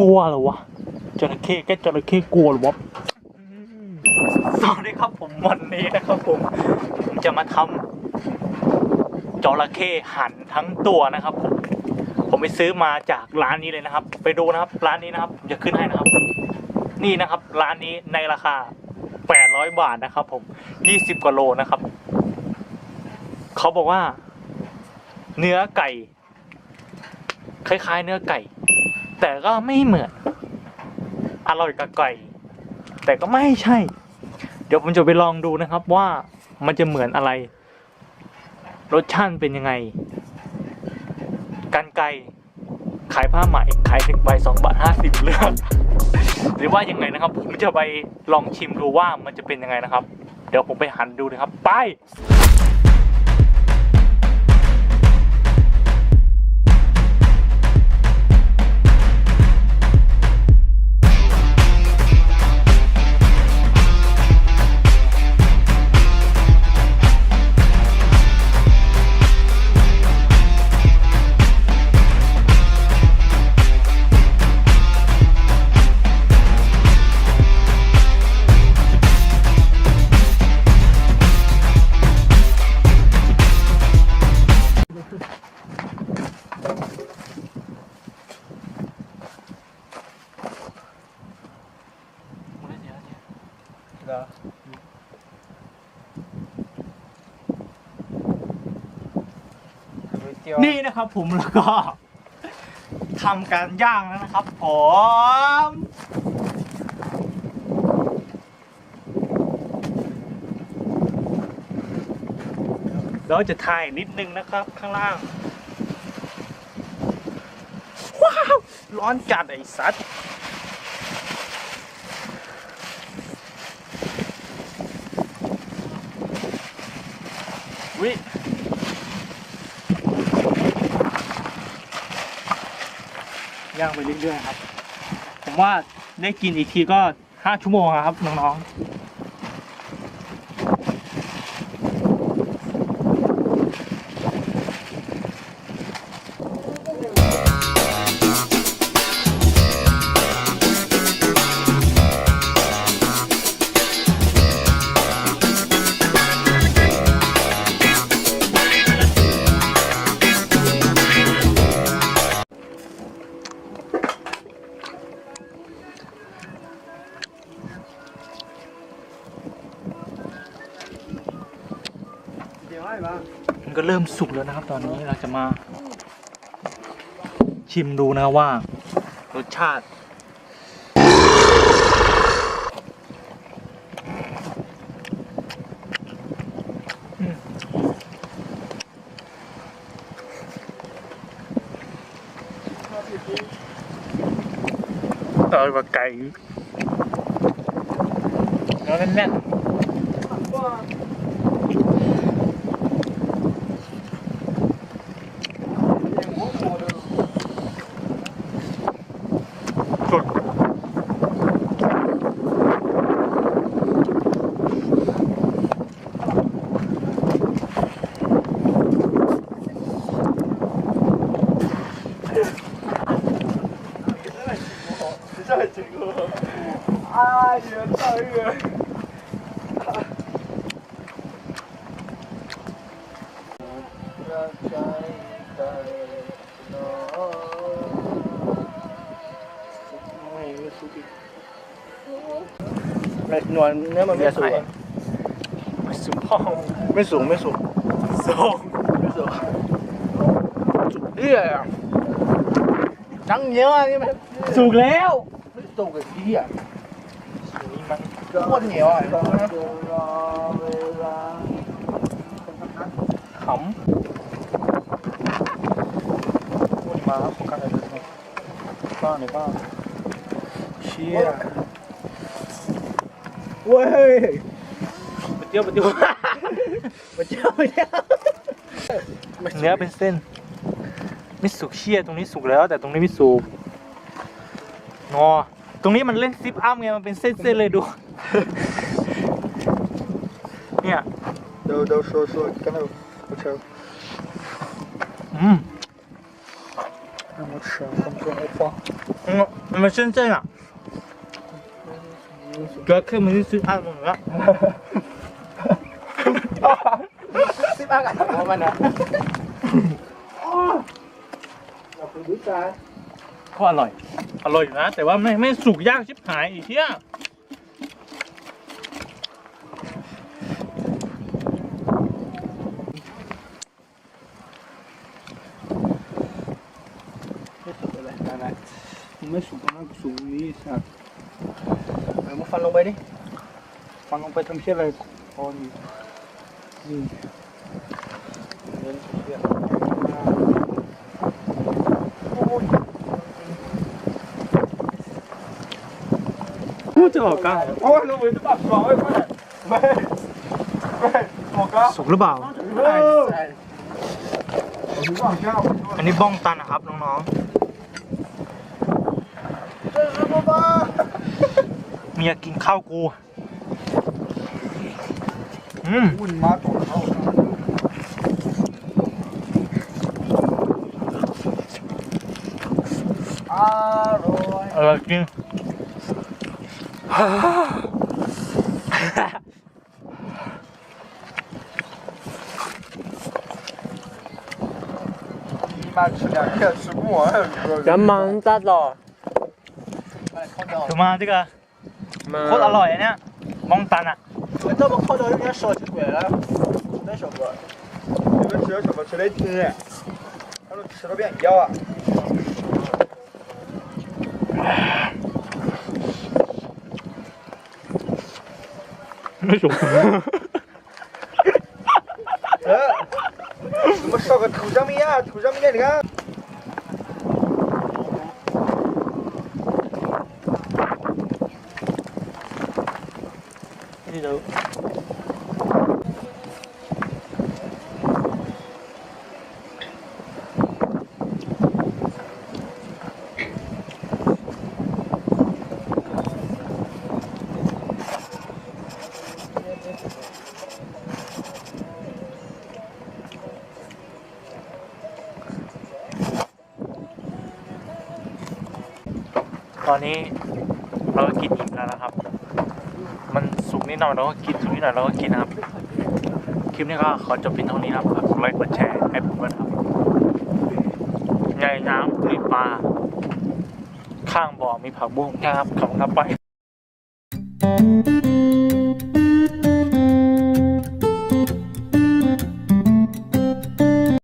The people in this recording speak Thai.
กลัวเหรอวะจระเข้แกจระเข้กลัวเหรอวะสวัสดีครับผมวันนี้นะครับผมผมจะมาทำจระเข้หั่นทั้งตัวนะครับ ผมผมไปซื้อมาจากร้านนี้เลยนะครับ ไปดูนะครับ ร้านนี้นะครับผมจะขึ้นให้นะครับ นี่นะครับ ร้านนี้ในราคา 800 บาทนะครับ ผม 20กว่าโลนะครับเขาบอกว่า เนื้อไก่ คล้าย ๆ เนื้อไก่ แต่ก็ไม่เหมือน อร่อยกับไก่ แต่ก็ไม่ใช่ เดี๋ยวผมจะไปลองดูนะครับว่ามันจะเหมือนอะไร รสชาติเป็นยังไง กันไก่ขายผ้าไหมขายหนึ่งใบสองบาทห้าสิบเลือกหรือว่ายังไงนะครับ ผมจะไปลองชิมดูว่ามันจะเป็นยังไงนะครับ เดี๋ยวผมไปหันดูนะครับ ไป นี่นะครับผมแล้วก็ทำการย่างแล้วนะครับผมเราจะถ่ายนิดนึงนะครับข้างล่าง ว้าว ร้อนจัดไอ้สัตว์ ย่างไปเรื่อยๆครับ ผมว่าได้กินอีกทีก็ห้าชั่วโมงอะครับน้องๆ เริ่มสุกแล้วนะครับ ตอนนี้เราจะมา ชิมดูนะว่ารสชาติอืมอร่อยกว่าไก่แล้วแน่นๆ ไม่นวลเนื้อมันไม่สูงไม่สูงพ่อไม่สูงไม่สูงสูงไม่สูงเอี้ย จังเยอะนี่มันสูงแล้วไม่สูงกับที่อะนี่มันโคตรเหนียวอะขำพูดมาครับผมกันเลยบ้านในบ้านเชี่ยเว้ยไปเที่ยวไปเที่ยวมาเจ้ามาเจ้าเนื้อเป็นเส้นไม่สุกเชี่ยตรงนี้สุกแล้ว แต่ตรงนี้ไม่สุกงอตรงนี้มันเล่นซิปอัพไงมันเป็นเส้นๆเลยดู เนี่ย เดี๋ยวเดี๋ยว说说刚才我瞧 อืม 让我吃，放这来放。嗯，你们深圳啊？主要开门就是按摩了。สิบห้ากันหัวมัน วิาก็อร่อย อร่อยนะ แต่ว่าไม่ไม่สุกยากชิบหายอีกเที่ยไม่สุกนะสุกนี้สัตวเอามาฟันลงไปดิ ฟันลงไปทำเชี่ยอะไรพอนี่นี่เดินเชี่ย จะบอกก้าโอ้ยลงไปจะปักบอกไอ้ไม่ไม่บอกก้าสุกหรือเปล่าอันนี้บ้องตันนะครับน้องๆเมียกินข้าวกูอืมมาตกเข้อร่อยอร่อยจริง 你妈吃两片吃不完，人忙大早。怎么这个？靠到老爷呢？忙单呢？我怎么靠到有点少几块了？那小哥，你们吃什么？吃的挺的，他说吃了变一啊。 싫으셔. 무슨 거 도점이야 도점이야 내가. 이제 ตอนนี้เราก็กินอิ่มแล้วนะครับ มันสุกนิดหน่อยเราก็กินสุกนิดหน่อยเราก็กินนะครับ คลิปนี้ก็ขอจบเพียงเท่านี้นะครับฝากดไลค์กดแชร์ให้ผมด้วยนะครับในน้ำมีปลา ข้างบ่อมีผักบุ้งนะครับขอบคุณครับไป